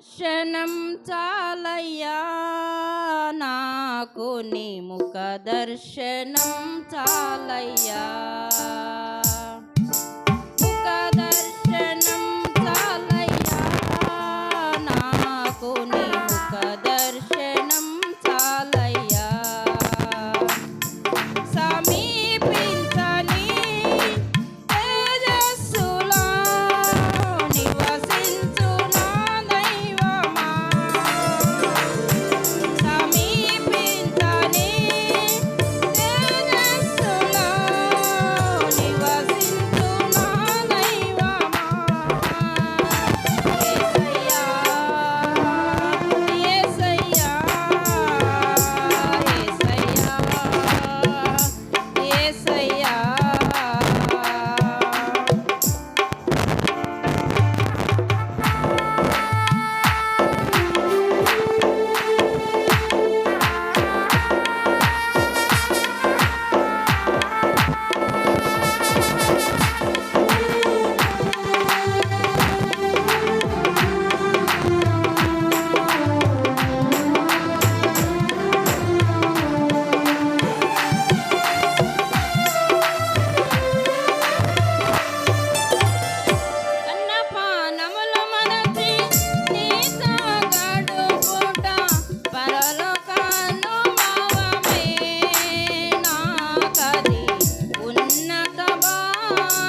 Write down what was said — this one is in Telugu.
క్షణం చాలయ్యా నాకు నీ ముఖ దర్శనం చాలయ్యా. ముఖ దర్శనం చాలయ్యా నాకు నీ ముఖ Thank you.